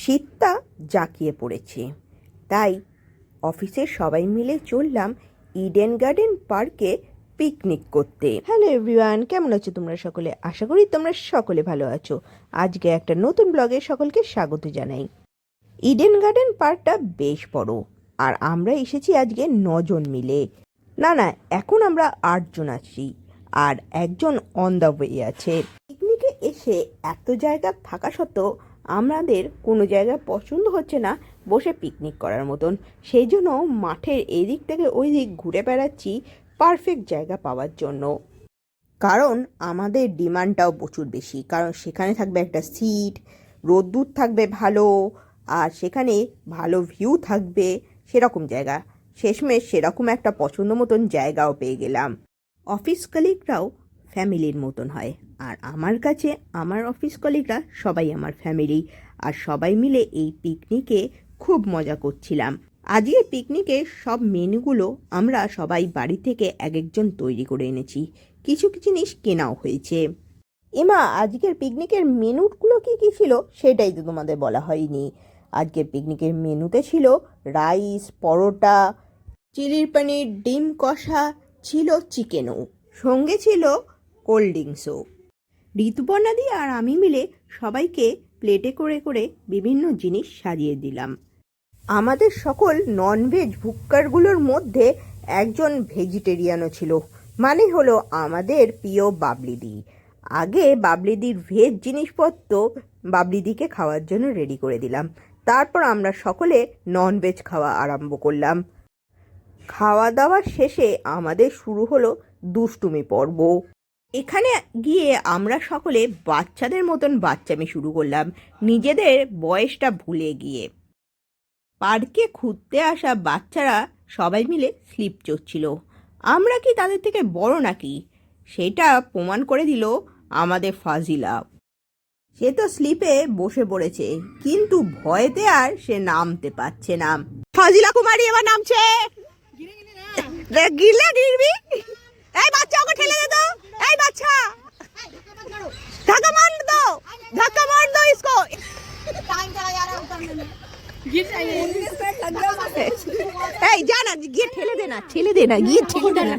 শীতটা জাঁকিয়ে পড়েছে। তাই অফিসের সবাই মিলে চললাম ইডেন গার্ডেন পার্কে পিকনিক করতে। হ্যালো এভরিওয়ান কেমন আছো তোমরা সকলে? আশা করি তোমরা সকলে ভালো আছো। আজকে একটা নতুন ব্লগে সকলকে স্বাগত জানাই। ইডেন গার্ডেন পার্কটা বেশ বড়, আর আমরা এসেছি আজকে নজন মিলে। না না, এখন আমরা আটজন আছি, আর একজন অন দ্য ওয়ে আছে। পিকনিকে এসে এত জায়গা থাকা সত্ত্বেও আমাদের কোনো জায়গা পছন্দ হচ্ছে না বসে পিকনিক করার মতন। সেই জন্য মাঠের এদিক থেকে ওই দিক ঘুরে বেড়াচ্ছি পারফেক্ট জায়গা পাওয়ার জন্য। কারণ আমাদের ডিমান্ডটাও প্রচুর বেশি। কারণ সেখানে থাকবে একটা সিট রোদ্দুর থাকবে ভালো, আর সেখানে ভালো ভিউ থাকবে সেরকম জায়গা। শেষমেশ সেরকম একটা পছন্দ মতন জায়গাও পেয়ে গেলাম। অফিস কলিগরাও ফ্যামিলির মতন হয়। আর আমার কাছে, আমার অফিস কলিগরা সবাই আমার ফ্যামিলি। আর সবাই মিলে এই পিকনিকে খুব মজা করছিলাম। আজকে পিকনিকে সব মেনুগুলো আমরা সবাই বাড়ি থেকে এক একজন তৈরি করে এনেছি। কিছু কিছু জিনিস কেনাও হয়েছে। এমা, আজকের পিকনিকের মেনুগুলো কি কি ছিল সেটাই তো তোমাদের বলা হয়নি। আজকের পিকনিকের মেনুতে ছিল রাইস, পরোটা, চিলির পানির, ডিম কষা, ছিল চিকেনও। সঙ্গে ছিল কোল্ড ড্রিঙ্কসও। ঋতুপর্ণাদি আর আমি মিলে সবাইকে প্লেটে করে করে বিভিন্ন জিনিস সাজিয়ে দিলাম। আমাদের সকল ননভেজ ভুক্কারগুলোর মধ্যে একজন ভেজিটেরিয়ানও ছিল মানে হলো আমাদের প্রিয় বাবলিদি আগে বাবলিদির ভেজ জিনিসপত্র বাবলিদিকে খাওয়ার জন্য রেডি করে দিলাম। তারপর আমরা সকলে ননভেজ খাওয়া আরম্ভ করলাম। খাওয়া দাওয়া শেষে আমাদের শুরু হলো দুষ্টুমি পর্ব। এখানে গিয়ে আমরা সকলে বাচ্চাদের মতন বাচ্চামি শুরু করলাম নিজেদের বয়সটা ভুলে গিয়ে। পার্কে ঘুরতে আসা বাচ্চারা সবাই মিলে স্লিপ চড়ছিল। আমরা কি তাদের থেকে বড় নাকি? সেটা প্রমাণ করে দিল আমাদের ফাজিলা। সে তো স্লিপে বসে পড়েছে কিন্তু ভয়েতে আর সে নামতে পারছে না। ফাজিলা কুমারী এবার নামছে! গিলে গিরবি! এই বাচ্চা ওকে ঠেলে দে তো! এই বাচ্চা ধাক্কা মার দো ধাক্কা মার দো इसको এই যা না গিয়ে ঠেলে দে না ঠেলে দে না গিয়ে ঠেলে দে না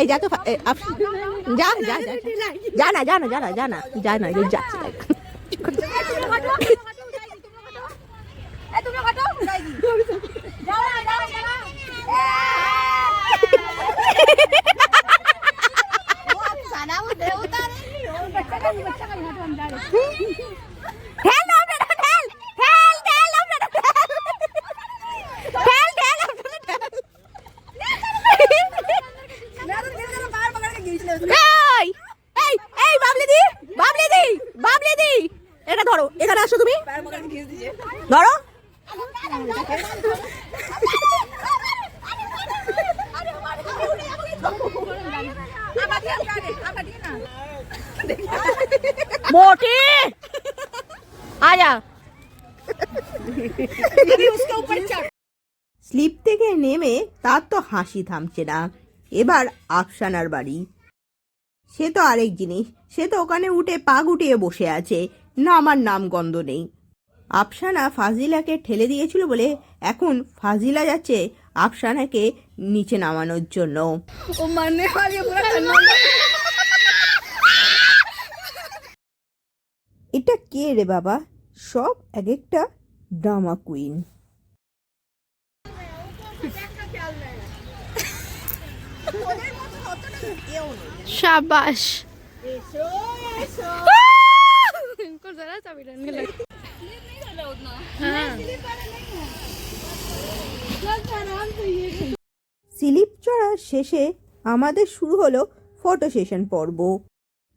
এই যা তো ফা- এ, আপ- যা যা যা যা না যা না যা না যা না যা না এই যাচ্ছে ঠেল না আপনারা ঠেল ধরো এখানে আসো তুমি। ধরো। স্লিপ থেকে নেমে তার তো হাসি থামছে না। এবার আফসানার বাড়ি। সে তো আরেক জিনিস সে তো ওখানে উঠে পা গুটিয়ে বসে আছে। না আমার নাম গন্ধ নেই। আফসানা ফাজিলাকে ঠেলে দিয়েছিল বলে এখন ফাজিলা যাচ্ছে আফসানাকে নিচে নামানোর জন্য। এটা কে রে বাবা? সব এক একটা ড্রামা কুইন সাবাস সিলিপ চড়ার শেষে আমাদের শুরু হলো ফটো সেশন পর্ব।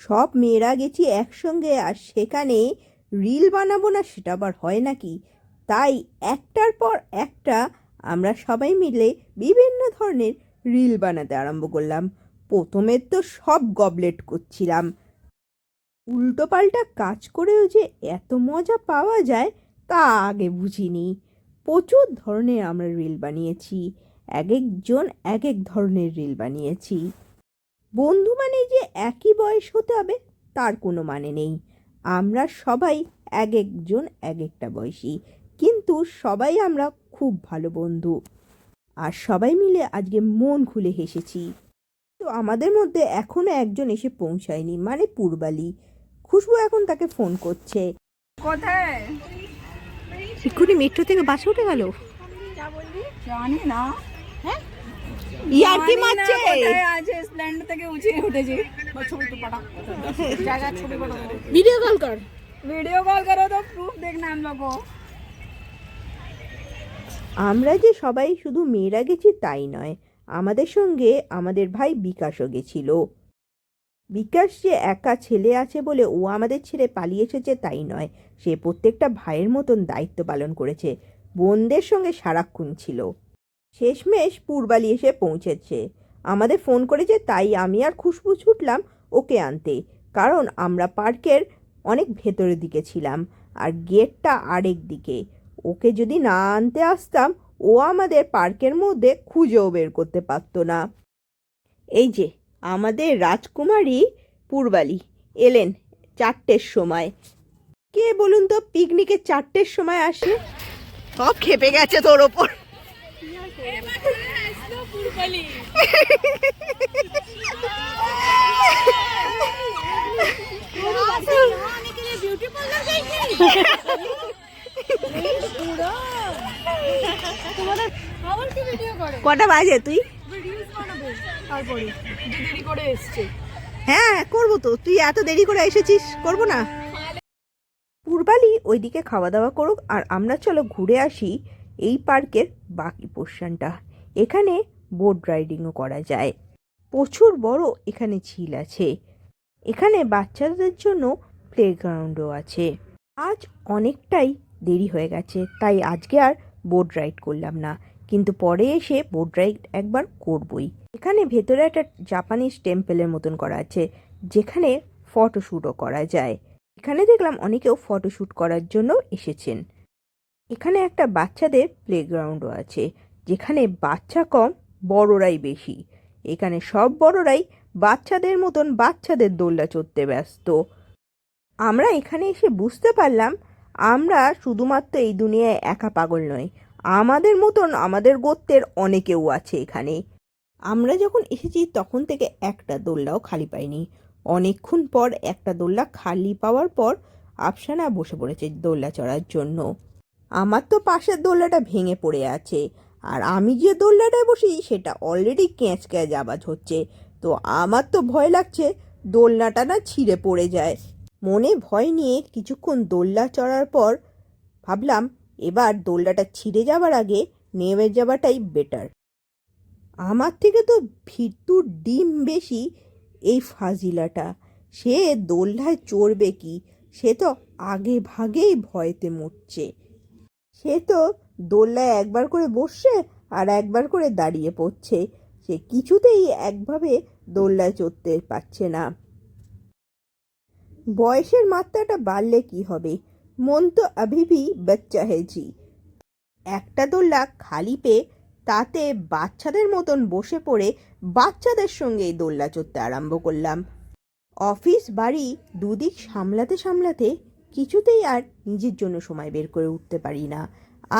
সব মেয়েরা গেছি একসঙ্গে আর সেখানে রিল বানাবো না সেটা আবার হয় নাকি? তাই একটার পর একটা আমরা সবাই মিলে বিভিন্ন ধরনের রিল বানাতে আরম্ভ করলাম। প্রথমে তো সব গবলেট করছিলাম। উল্টোপাল্টা কাজ করেও যে এত মজা পাওয়া যায় তা আগে বুঝিনি। প্রচুর ধরনের আমরা রিল বানিয়েছি। এক একজন এক এক ধরনের রিল বানিয়েছি। বন্ধু মানে যে একই বয়স হতে হবে তার কোনো মানে নেই। আমরা সবাই এক একজন এক একটা বয়সী। কিন্তু সবাই আমরা খুব ভালো বন্ধু। আর সবাই মিলে আজকে মন খুলে হেসেছি। তো আমাদের মধ্যে এখনও একজন এসে পৌঁছায়নি মানে পূর্বালি। খুশবু এখন তাকে ফোন করছে। কোথায়? এক্ষুনি মেট্রো থেকে বাসে উঠে গেল? জানি না। ইয়ার মারছে? থেকে উঠে উঠেছি। ছবি তো পাঠা জায়গা ছবি পাঠা ভিডিও কল কর। ভিডিও কল করো তো প্রুফ আমরা যে সবাই শুধু মেয়েরা গেছি তাই নয় আমাদের সঙ্গে আমাদের ভাই বিকাশও গেছিল। বিকাশ যে একা ছেলে আছে বলে ও আমাদের ছেড়ে পালিয়ে এসেছে তাই নয় সে প্রত্যেকটা ভাইয়ের মতন দায়িত্ব পালন করেছে। বোনদের সঙ্গে সারাক্ষণ ছিল। শেষমেশ পূর্বালি এসে পৌঁছেছে। আমাদের ফোন করেছে, তাই আমি আর খুশবু ছুটলাম ওকে আনতে, কারণ আমরা পার্কের অনেক ভেতরের দিকে ছিলাম, আর গেটটা আরেক দিকে। ওকে যদি না আনতে আসতাম, ও আমাদের পার্কের মধ্যে খুঁজেও বের করতে পারতো না। এই যে, আমাদের রাজকুমারী পূর্বালি এলেন চারটের সময়। কে বলুন তো, পিকনিকে চারটের সময় আসে? সব খেপে গেছে তোর ওপর আবার কি ভিডিও করে কটা বাজে তুই? হ্যাঁ করব তো। তুই এত দেরি করে এসেছিস? করব না? পূর্বালি ওইদিকে খাওয়া দাওয়া করুক আর আমরা চলো ঘুরে আসি এই পার্কের বাকি পোর্শনটা। এখানে বোট রাইডিংও করা যায়। প্রচুর বড় এখানে ঝিল আছে। এখানে বাচ্চাদের জন্য প্লেগ্রাউন্ডও আছে। আজ অনেকটাই দেরি হয়ে গেছে, তাই আজকে আর বোট রাইড করলাম না। কিন্তু পরে এসে বোট রাইড একবার করবই। এখানে ভেতরে একটা জাপানিজ টেম্পেলের মতন করা আছে, যেখানে ফটোশ্যুটও করা যায়। এখানে দেখলাম অনেকেও ফটোশ্যুট করার জন্য এসেছেন। এখানে একটা বাচ্চাদের প্লেগ্রাউন্ডও আছে, যেখানে বাচ্চা কম, বড়রাই বেশি। এখানে সব বড়রাই বাচ্চাদের মতন বাচ্চাদের দোল্লা চড়তে ব্যস্ত। আমরা এখানে এসে বুঝতে পারলাম, আমরা শুধুমাত্র এই দুনিয়ায় একা পাগল নয় আমাদের মতন আমাদের গোত্রের অনেকেও আছে এখানে। আমরা যখন এসেছি, তখন থেকে একটা দোল্লাও খালি পাইনি। অনেকক্ষণ পর একটা দোল্লা খালি পাওয়ার পর, আফসানা বসে পড়েছে দোল্লা চড়ার জন্য। আমার তো পাশের দোল্লাটা ভেঙে পড়ে আছে। আর আমি যে দোল্লাটায় বসি, সেটা অলরেডি ক্যাঁচ ক্যাঁচ আওয়াজ হচ্ছে। তো আমার তো ভয় লাগছে, দোলনাটা না ছিঁড়ে পড়ে যায়। মনে ভয় নিয়ে কিছুক্ষণ দোল্লা চড়ার পর ভাবলাম, এবার দোল্লাটা ছিঁড়ে যাবার আগে নেমে যাওয়াটাই বেটার আমার থেকে তো ভিটুর ডিম বেশি এই ফাজিলাটা। সে দোল্লায় চড়বে কি? সে তো আগে ভাগেই ভয়তে মরছে। সে তো দোল্লায় একবার করে বসছে আর একবার করে দাঁড়িয়ে পড়ছে। সে কিছুতেই একভাবে দোল্লায় চড়তে পারছে না। বয়সের মাত্রাটা বাড়লে কি হবে? মন তো আভিভি বাচ্চা হেজি একটা দোল্লা খালি পেয়ে তাতে বাচ্চাদের মতন বসে পড়ে বাচ্চাদের সঙ্গে দোল্লা চড়তে আরম্ভ করলাম। অফিস বাড়ি দুদিক সামলাতে সামলাতে কিছুতেই আর নিজের জন্য সময় বের করে উঠতে পারি না।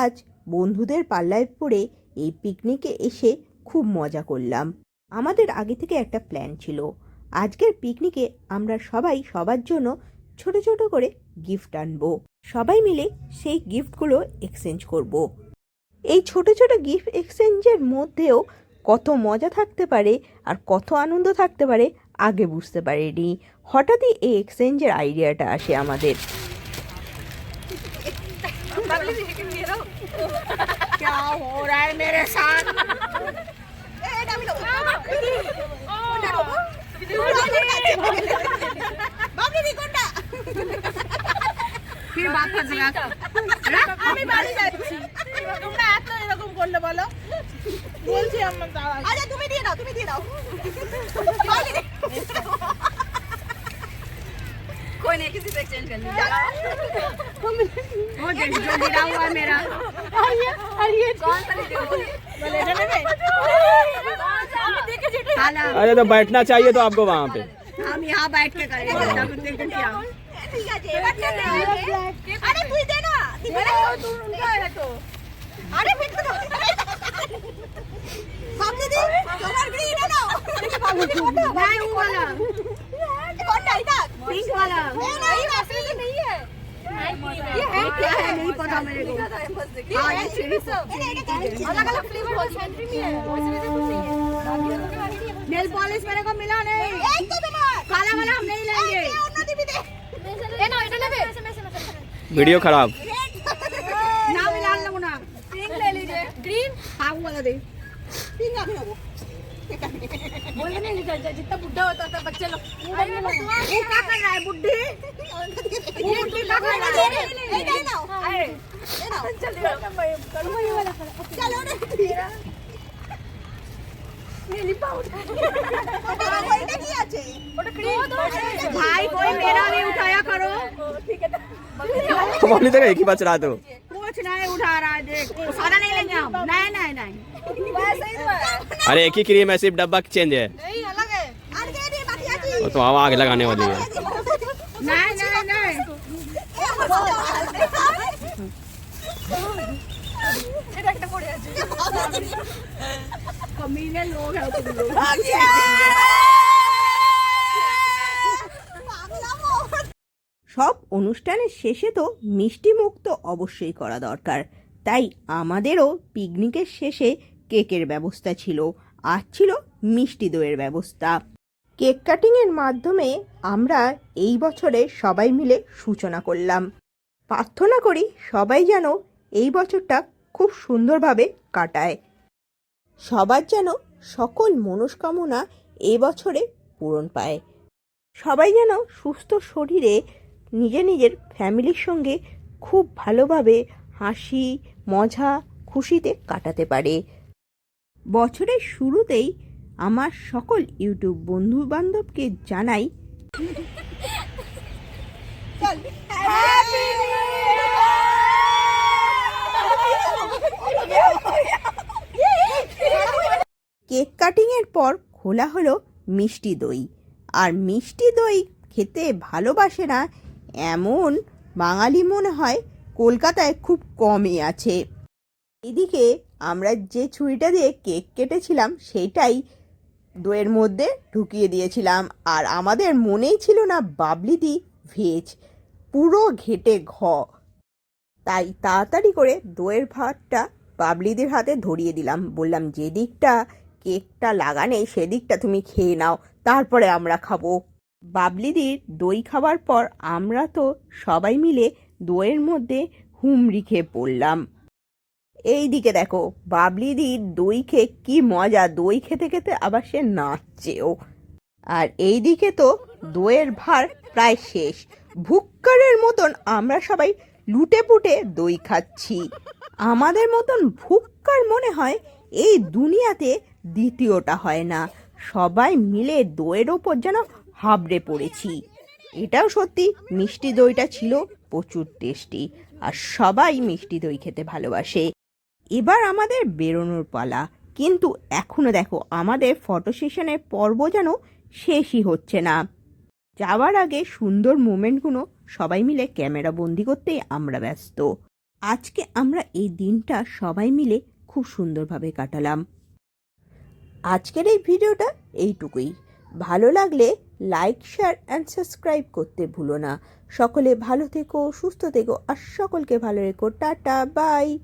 আজ বন্ধুদের পাল্লায় পড়ে এই পিকনিকে এসে খুব মজা করলাম। আমাদের আগে থেকে একটা প্ল্যান ছিল। আজকের পিকনিকে আমরা সবাই সবার জন্য ছোট ছোট করে গিফট আনব। সবাই মিলে সেই গিফটগুলো এক্সচেঞ্জ করব। এই ছোট ছোট গিফট এক্সচেঞ্জের মধ্যেও কত মজা থাকতে পারে আর কত আনন্দ থাকতে পারে আগে বুঝতে পারিনি হঠাৎই এই এক্সচেঞ্জের আইডিয়াটা আসে আমাদের क्या हो रहा है मेरे साथ फिर बात कर আমি বাড়ি যাচ্ছি তোমরা এত এরকম করলে বলো বলছি আমার দাঁড়া আচ্ছা তুমি দিয়ে দাও তুমি দিয়ে দাও कोई नहीं किसी से एक्सचेंज कर लीजिए वो जो जो गिरा हुआ है मेरा और ये और ये कौन सा लीजिए बोले बोले इधर में देखे जेठे अरे तो बैठना चाहिए तो आपको वहाँ पे हम यहाँ बैठ के करेंगे तब देख के आओ ঠিক আছে এবারটা দে আরে তুই দে না দিবি না তুই উল্টা হয়ে গেছো আরে মিটকে দাও সামনে দি তোমার গ্রিন না नहीं वो वाला कौन नहीं था पिंक वाला नहीं असली तो नहीं है ये है क्या है नहीं पता मेरे को हाँ ये सीरीज अलग अलग फ्लेवर हो सेंट्री में है नेल पॉलिश मेरे को मिला नहीं एक तो बिना काला वाला हम नहीं लेंगे वीडियो खराब। ले लीजिए। ग्रीन हाँ वाला दे। पिंक नहीं जितना होता था बच्चे लोग। वो क्या कर रहा है वो लग रहा है? करो। मेरा भी एक ही बच रहा तो? कुछ नहीं उठा रहा है देख। सारा नहीं लेंगे हम। नहीं नहीं नहीं। अरे एक ही क्रीम है सिर्फ़ डब्बा चेंज है। नहीं अलग है। वो तो हम आगे लगाने वाली है। সব অনুষ্ঠানের শেষে তো মিষ্টি মুখ তো অবশ্যই করা দরকার। তাই আমাদেরও পিকনিকের শেষে কেকের ব্যবস্থা ছিল, আর ছিল মিষ্টি দইয়ের ব্যবস্থা। কেক কাটিংয়ের মাধ্যমে আমরা এই বছরে সবাই মিলে সূচনা করলাম। প্রার্থনা করি সবাই যেন এই বছরটা খুব সুন্দরভাবে কাটায়। সবার যেন সকল মনস্কামনা এবছরে পূরণ পায়। সবাই যেন সুস্থ শরীরে নিজের নিজের ফ্যামিলির সঙ্গে খুব ভালোভাবে হাসি, মজা, খুশিতে কাটাতে পারে। বছরের শুরুতেই আমার সকল ইউটিউব বন্ধু বান্ধবকে জানাই কেক কাটিংয়ের পর খোলা হলো মিষ্টি দই। আর মিষ্টি দই খেতে ভালোবাসে না এমন বাঙালি মনে হয় কলকাতায় খুব কমই আছে। এদিকে আমরা যে ছুরিটা দিয়ে কেক কেটেছিলাম সেটাই দইয়ের মধ্যে ঢুকিয়ে দিয়েছিলাম। আর আমাদের মনেই ছিল না বাবলিদি ভেজ, পুরো ঘেটে ঘ। তাই তাড়াতাড়ি করে দইয়ের ভাতটা বাবলিদির হাতে ধরিয়ে দিলাম। বললাম যে দিকটা কেকটা লাগা নেই সেদিকটা তুমি খেয়ে নাও, তারপরে আমরা খাব। বাবলিদির দই খাবার পর আমরা তো সবাই মিলে দইয়ের মধ্যে হুমড়ি খেয়ে পড়লাম। এই দিকে দেখো, বাবলিদির দই খেয়ে কি মজা, দই খেতে খেতে আবার সে নাচছেও। আর এই দিকে তো দইয়ের ভার প্রায় শেষ। ভুক্কারের মতন আমরা সবাই লুটে পুটে দই খাচ্ছি। আমাদের মতন ভুক্কার মনে হয় এই দুনিয়াতে দ্বিতীয়টা হয় না। সবাই মিলে দইয়ের ওপর যেন হাবড়ে পড়েছি। এটাও সত্যি, মিষ্টি দইটা ছিল প্রচুর টেস্টি আর সবাই মিষ্টি দই খেতে ভালোবাসে। এবার আমাদের বেরোনোর পালা। কিন্তু এখনও দেখো, আমাদের ফটো সেশনের পর্ব যেন শেষই হচ্ছে না। যাওয়ার আগে সুন্দর মোমেন্টগুলো সবাই মিলে ক্যামেরা বন্দি করতেই আমরা ব্যস্ত। আজকে আমরা এই দিনটা সবাই মিলে খুব সুন্দরভাবে কাটালাম। আজকের এই ভিডিওটা এইটুকুই। ভালো লাগলে লাইক, শেয়ার অ্যান্ড সাবস্ক্রাইব করতে ভুলো না। সকলে ভালো থেকো, সুস্থ থেকো, আর সকলকে ভালো রেখো। Tata, bye.